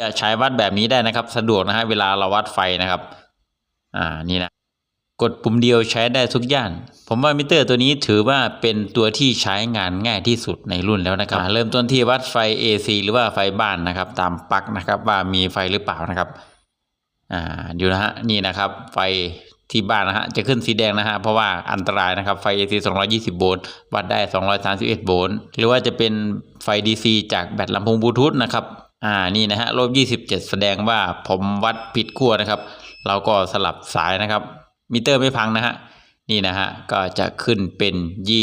จะใช้วัดแบบนี้ได้นะครับ สะดวกนะฮะเวลาเราวัดไฟนะครับ อ่านี่นะกดปุ่มเดียวใช้ได้ทุกอย่างผมว่ามิเตอร์ตัวนี้ถือว่าเป็นตัวที่ใช้งานง่ายที่สุดในรุ่นแล้วนะครับอ่าเริ่มต้นที่วัดไฟ AC หรือว่าไฟบ้านนะครับ ตามปลั๊กนะครับว่ามีไฟหรือเปล่านะครับ อ่าดูนะฮะนี่นะครับ ไฟที่บ้านนะฮะจะขึ้นสีแดงนะฮะเพราะว่าอันตรายนะครับไฟ AC 220 โวลต์วัดได้ 231 โวลต์หรือว่าจะเป็นไฟ DC จากแบตลำโพงบลูทูธนะครับ อ่านี่นะฮะลบ27 แสดงว่าผมวัดผิดขั้วนะครับ เราก็สลับสายนะครับ มิเตอร์ไม่พังนะฮะนี่นะฮะก็จะขึ้นเป็น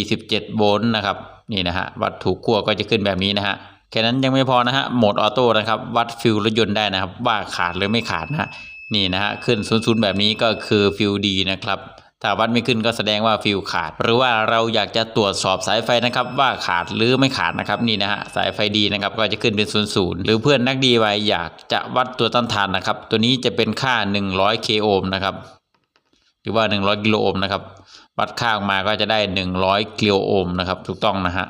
27 โวลต์นะครับนี่นะฮะวัดถูกขั้วก็จะขึ้นแบบนี้นะฮะแค่นั้นยังไม่พอนะฮะโหมดออโต้นะครับวัดฟิลรถยนต์ได้นะครับ ว่าขาดหรือไม่ขาดนะฮะนี่นะฮะขึ้นศูนย์แบบนี้ก็คือฟิลดีนะครับ ถ้าวัดไม่ขึ้นก็แสดงว่าฟิลขาด หรือว่าเราอยากจะตรวจสอบสายไฟนะครับว่าขาดหรือไม่ขาดนะครับนี่นะฮะสายไฟดีนะครับก็จะขึ้นเป็นศูนย์ศูนย์หรือเพื่อนนักดีไวอยากจะวัดตัวต้านทานนะครับ ตัวนี้จะเป็นค่า 100 k โอห์มนะครับหรือว่า 100 กิโลโอห์มนะครับวัดค่าออกมาก็จะได้ 100 กิโลโอห์มนะครับถูกต้องนะฮะ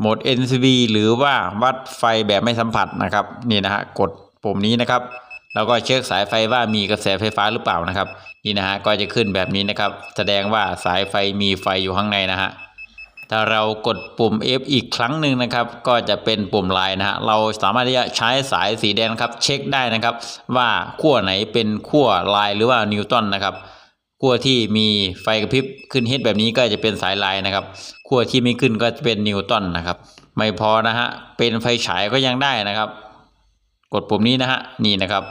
โหมด NCV หรือว่าวัดไฟแบบไม่สัมผัสนะครับนี่นะฮะกดปุ่มนี้นะครับ แล้วก็เช็คสายไฟว่ามีกระแสไฟฟ้าหรือเปล่านะครับ นี่นะฮะก็จะขึ้นแบบนี้นะครับ แสดงว่าสายไฟมีไฟอยู่ข้างในนะฮะถ้าเรากดปุ่ม F อีกครั้งหนึ่งนะครับ ก็จะเป็นปุ่มลายนะฮะเราสามารถที่จะใช้สายสีแดงครับ เช็คได้นะครับ ว่าขั้วไหนเป็นขั้วลายหรือว่านิวตันนะครับขั้วที่มีไฟกระพริบขึ้นเฮดแบบนี้ก็จะเป็นสายลายนะครับขั้วที่ไม่ขึ้นก็จะเป็นนิวตันนะครับ ไม่พอนะฮะเป็นไฟฉายก็ยังได้นะครับ กดปุ่มนี้นะฮะนี่นะครับ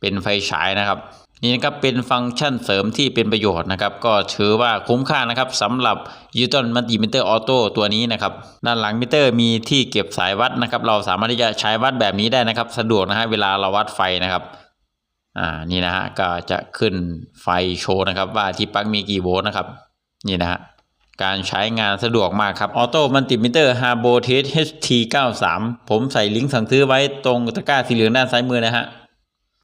เป็นไฟฉายนะครับนี่นะครับเป็นฟังก์ชันเสริมที่เป็นประโยชน์นะครับ ก็ถือว่าคุ้มค่านะครับสำหรับยูตันมัลติมิเตอร์ออโต้ตัวนี้นะครับ ด้านหลังมิเตอร์มีที่เก็บสายวัดนะครับ เราสามารถที่จะใช้วัดแบบนี้ได้นะครับ สะดวกนะฮะเวลาเราวัดไฟนะครับอ่านี่นะฮะก็จะขึ้นไฟโชว์นะครับว่าที่ปลั๊กมีกี่โวลต์นะครับ นี่นะฮะการใช้งานสะดวกมากครับออโต้มัลติมิเตอร์ Harbo Test HT93 ผมใส่ลิงก์สั่งซื้อไว้ตรงตะกร้าสีเหลืองด้านซ้ายมือนะฮะ